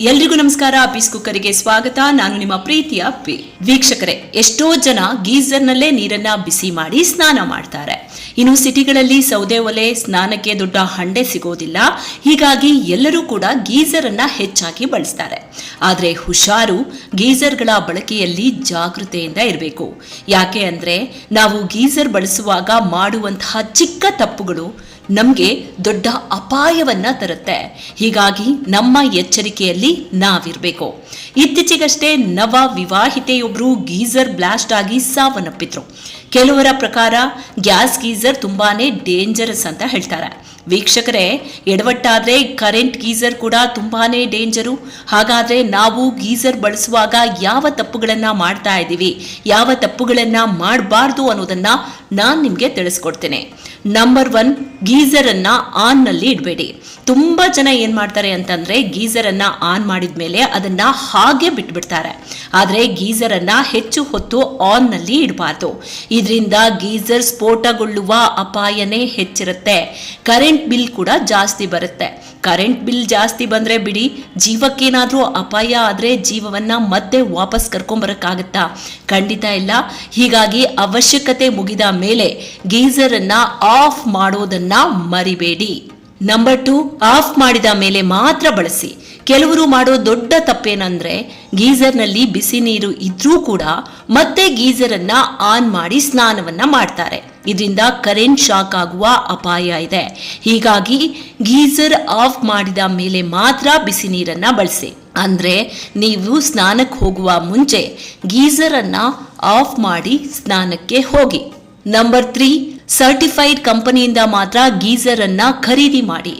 ಎಲ್ರಿಗೂ ನಮಸ್ಕಾರ. ಪೀಸ್ ಕುಕ್ಕರಿಗೆ ಸ್ವಾಗತ. ನಾನು ನಿಮ್ಮ ಪ್ರೀತಿಯ ಪಿ ವೀಕ್ಷಕರೇ, ಎಷ್ಟೋ ಜನ ಗೀಸರ್ನಲ್ಲೇ ನೀರನ್ನ ಬಿಸಿ ಮಾಡಿ ಸ್ನಾನ ಮಾಡ್ತಾರೆ. ಇನ್ನು ಸಿಟಿಗಳಲ್ಲಿ ಸೌದೆ ಒಲೆ, ಸ್ನಾನಕ್ಕೆ ದೊಡ್ಡ ಹಂಡೆ ಸಿಗೋದಿಲ್ಲ. ಹೀಗಾಗಿ ಎಲ್ಲರೂ ಕೂಡ ಗೀಸರ್ ಅನ್ನ ಹೆಚ್ಚಾಗಿ ಬಳಸ್ತಾರೆ. ಆದ್ರೆ ಹುಷಾರು ಗೀಸರ್ಗಳ ಬಳಕೆಯಲ್ಲಿ ಜಾಗೃತೆಯಿಂದ ಇರಬೇಕು. ಯಾಕೆ ಅಂದ್ರೆ, ನಾವು ಗೀಸರ್ ಬಳಸುವಾಗ ಮಾಡುವಂತಹ ಚಿಕ್ಕ ತಪ್ಪುಗಳು ನಮಗೆ ದೊಡ್ಡ ಅಪಾಯವನ್ನ ತರುತ್ತೆ. ಹೀಗಾಗಿ ನಮ್ಮ ಎಚ್ಚರಿಕೆಯಲ್ಲಿ ನಾವಿರಬೇಕು. ಇತ್ತೀಚೆಗಷ್ಟೇ ನವ ವಿವಾಹಿತೆಯೊಬ್ಬರು ಗೀಸರ್ ಬ್ಲಾಸ್ಟ್ ಆಗಿ ಸಾವನ್ನಪ್ಪಿದ್ರು. ಕೆಲವರ ಪ್ರಕಾರ ಗ್ಯಾಸ್ ಗೀಸರ್ ತುಂಬಾನೇ ಡೇಂಜರಸ್ ಅಂತ ಹೇಳ್ತಾರೆ. ವೀಕ್ಷಕರೇ, ಎಡವಟ್ಟಾದ್ರೆ ಕರೆಂಟ್ ಗೀಸರ್ ಕೂಡ ತುಂಬಾನೇ ಡೇಂಜರು. ಹಾಗಾದ್ರೆ ನಾವು ಗೀಸರ್ ಬಳಸುವಾಗ ಯಾವ ತಪ್ಪುಗಳನ್ನ ಮಾಡ್ತಾ ಇದ್ದೀವಿ ಯಾವ ತಪ್ಪುಗಳನ್ನ ಮಾಡಬಾರ್ದು ಅನ್ನೋದನ್ನ ನಾನು ನಿಮಗೆ ತಿಳಿಸ್ಕೊಡ್ತೇನೆ. ನಂಬರ್ ಒನ್ ಗೀಸರ್ ಆನ್ನಲ್ಲಿ ಆನ್ನಲ್ಲಿ ಇಡಬೇಡಿ. ತುಂಬ ಜನ ಏನು ಮಾಡ್ತಾರೆ ಅಂತಂದರೆ ಗೀಸರನ್ನು ಆನ್ ಆನ್ ಮಾಡಿದ್ಮೇಲೆ ಅದನ್ನು ಹಾಗೆ ಬಿಟ್ಬಿಡ್ತಾರೆ. ಆದರೆ ಗೀಸರನ್ನು ಹೆಚ್ಚು ಹೊತ್ತು ಆನ್ನಲ್ಲಿ ಇಡಬಾರ್ದು. ಇದರಿಂದ ಗೀಸರ್ ಸ್ಫೋಟಗೊಳ್ಳುವ ಅಪಾಯನೇ ಹೆಚ್ಚಿರುತ್ತೆ. ಕರೆಂಟ್ ಬಿಲ್ ಕೂಡ ಜಾಸ್ತಿ ಬರುತ್ತೆ. ಕರೆಂಟ್ ಬಿಲ್ ಜಾಸ್ತಿ ಬಂದ್ರೆ ಬಿಡಿ, ಜೀವಕ್ಕೇನಾದರೂ ಅಪಾಯ ಆದರೆ ಜೀವವನ್ನ ಮತ್ತೆ ವಾಪಸ್ ಕರ್ಕೊಂಬರೋಕ್ಕಾಗತ್ತಾ? ಖಂಡಿತ ಇಲ್ಲ. ಹೀಗಾಗಿ ಅವಶ್ಯಕತೆ ಮುಗಿದ ಮೇಲೆ ಗೀಸರ್ ಅನ್ನ ಆಫ್ ಮಾಡೋದನ್ನ ಮರಿಬೇಡಿ. ನಂಬರ್ ಟು ಆಫ್ ಮಾಡಿದ ಮೇಲೆ ಮಾತ್ರ ಬಳಸಿ. ಕೆಲವರು ಮಾಡೋ ದೊಡ್ಡ ತಪ್ಪೇನಂದ್ರೆ, ಗೀಸರ್ನಲ್ಲಿ ಬಿಸಿ ನೀರು ಇದ್ರೂ ಕೂಡ ಮತ್ತೆ ಗೀಸರ್ ಅನ್ನ ಆನ್ ಮಾಡಿ ಸ್ನಾನವನ್ನ ಮಾಡ್ತಾರೆ. ಇದರಿಂದ ಕರೆಂಟ್ ಶಾಕ್ ಆಗುವ ಅಪಾಯ ಇದೆ. ಹೀಗಾಗಿ ಗೀಸರ್ ಆಫ್ ಮಾಡಿದ ಮೇಲೆ ಮಾತ್ರ ಬಿಸಿ ನೀರನ್ನ ಬಳಸಿ. ಅಂದ್ರೆ ನೀವು ಸ್ನಾನಕ್ಕೆ ಹೋಗುವ ಮುಂಚೆ ಗೀಸರ್ ಅನ್ನ ಆಫ್ ಮಾಡಿ ಸ್ನಾನಕ್ಕೆ ಹೋಗಿ. ನಂಬರ್ ತ್ರೀ ಸರ್ಟಿಫೈಡ್ ಕಂಪನಿಯಿಂದ ಮಾತ್ರ ಗೀಸರ್ ಅನ್ನ ಖರೀದಿ ಮಾಡಿ.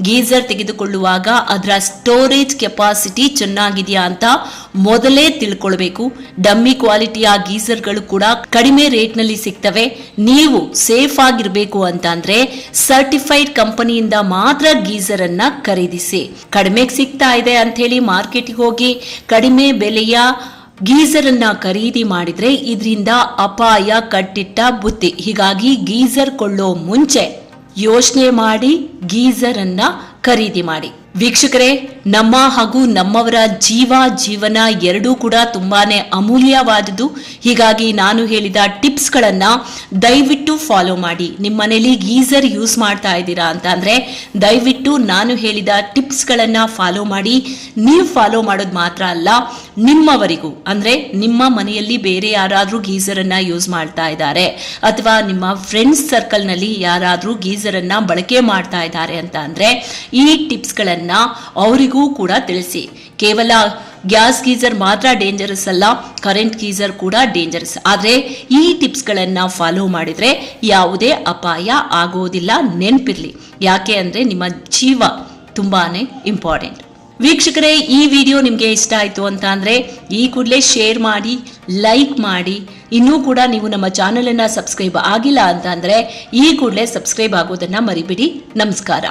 ಗೀಸರ್ ತೆಗೆದುಕೊಳ್ಳುವಾಗ ಅದರ ಸ್ಟೋರೇಜ್ ಕೆಪಾಸಿಟಿ ಚೆನ್ನಾಗಿದೆಯಾ ಅಂತ ಮೊದಲೇ ತಿಳ್ಕೊಳ್ಬೇಕು. ಡಮ್ಮಿ ಕ್ವಾಲಿಟಿಯ ಗೀಸರ್ಗಳು ಕೂಡ ಕಡಿಮೆ ರೇಟ್ನಲ್ಲಿ ಸಿಗ್ತವೆ. ನೀವು ಸೇಫ್ ಆಗಿರಬೇಕು ಅಂತಂದ್ರೆ ಸರ್ಟಿಫೈಡ್ ಕಂಪನಿಯಿಂದ ಮಾತ್ರ ಗೀಸರ್ ಅನ್ನ ಖರೀದಿಸಿ. ಕಡಿಮೆಗೆ ಸಿಗ್ತಾ ಇದೆ ಅಂತ ಹೇಳಿ ಮಾರ್ಕೆಟ್ಗೆ ಹೋಗಿ, ಕಡಿಮೆ ಬೆಲೆಯ ಗೀಸರ್ ಅನ್ನ ಖರೀದಿ ಮಾಡಿದ್ರೆ ಇದರಿಂದ ಅಪಾಯ, ಕಟ್ಟಿಟ್ಟ, ಬುತ್ತಿ. ಹೀಗಾಗಿ ಗೀಸರ್ ಕೊಳ್ಳೋ ಮುಂಚೆ ಯೋಚನೆ ಮಾಡಿ ಗೀಸರ್ ಅನ್ನ ಖರೀದಿ ಮಾಡಿ. ವೀಕ್ಷಕರೇ ನಮ್ಮ ಹಾಗೂ ನಮ್ಮವರ ಜೀವ, ಜೀವನ ಎರಡೂ ಕೂಡ ತುಂಬಾನೇ ಅಮೂಲ್ಯವಾದುದು ಹೀಗಾಗಿ ನಾನು ಹೇಳಿದ ಟಿಪ್ಸ್ಗಳನ್ನ ದಯವಿಟ್ಟು ಫಾಲೋ ಮಾಡಿ. ನಿಮ್ಮ ಮನೇಲಿ ಗೀಸರ್ ಯೂಸ್ ಮಾಡ್ತಾ ಇದ್ದೀರಾ ಅಂತ ಅಂದ್ರೆ ದಯವಿಟ್ಟು ನಾನು ಹೇಳಿದ ಟಿಪ್ಸ್ಗಳನ್ನ ಫಾಲೋ ಮಾಡಿ. ನೀವು ಫಾಲೋ ಮಾಡೋದು ಮಾತ್ರ ಅಲ್ಲ, ನಿಮ್ಮವರಿಗೂ, ಅಂದ್ರೆ ನಿಮ್ಮ ಮನೆಯಲ್ಲಿ ಬೇರೆ ಯಾರಾದರೂ ಗೀಸರ್ ಅನ್ನ ಯೂಸ್ ಮಾಡ್ತಾ ಇದ್ದಾರೆ, ಅಥವಾ ನಿಮ್ಮ ಫ್ರೆಂಡ್ಸ್ ಸರ್ಕಲ್ನಲ್ಲಿ ಯಾರಾದರೂ ಗೀಸರ್ ಅನ್ನ ಬಳಕೆ ಮಾಡ್ತಾ ಇದ್ದಾರೆ ಅಂತ ಅಂದ್ರೆ ಈ ಟಿಪ್ಸ್ಗಳನ್ನ ಅವರಿಗೂ ಕೂಡ ತಿಳಿಸಿ. ಕೇವಲ ಗ್ಯಾಸ್ ಗೀಸರ್ ಮಾತ್ರ ಡೇಂಜರಸ್ ಅಲ್ಲ ಕರೆಂಟ್ ಗೀಸರ್ ಕೂಡ ಡೇಂಜರಸ್ ಆದರೆ ಈ ಟಿಪ್ಸ್ಗಳನ್ನು ಫಾಲೋ ಮಾಡಿದ್ರೆ ಯಾವುದೇ ಅಪಾಯ ಆಗೋದಿಲ್ಲ, ನೆನಪಿರಲಿ. ಯಾಕೆ ಅಂದರೆ ನಿಮ್ಮ ಜೀವ ತುಂಬಾನೇ ಇಂಪಾರ್ಟೆಂಟ್ ವೀಕ್ಷಕರೇ, ಈ ವಿಡಿಯೋ ನಿಮಗೆ ಇಷ್ಟ ಆಯಿತು ಅಂತ ಅಂದರೆ ಈ ಕೂಡಲೇ ಶೇರ್ ಮಾಡಿ ಲೈಕ್ ಮಾಡಿ. ಇನ್ನೂ ಕೂಡ ನೀವು ನಮ್ಮ ಚಾನಲನ್ನು ಸಬ್ಸ್ಕ್ರೈಬ್ ಆಗಿಲ್ಲ ಅಂತ ಈ ಕೂಡಲೇ ಸಬ್ಸ್ಕ್ರೈಬ್ ಆಗೋದನ್ನು ಮರಿಬಿಡಿ. ನಮಸ್ಕಾರ.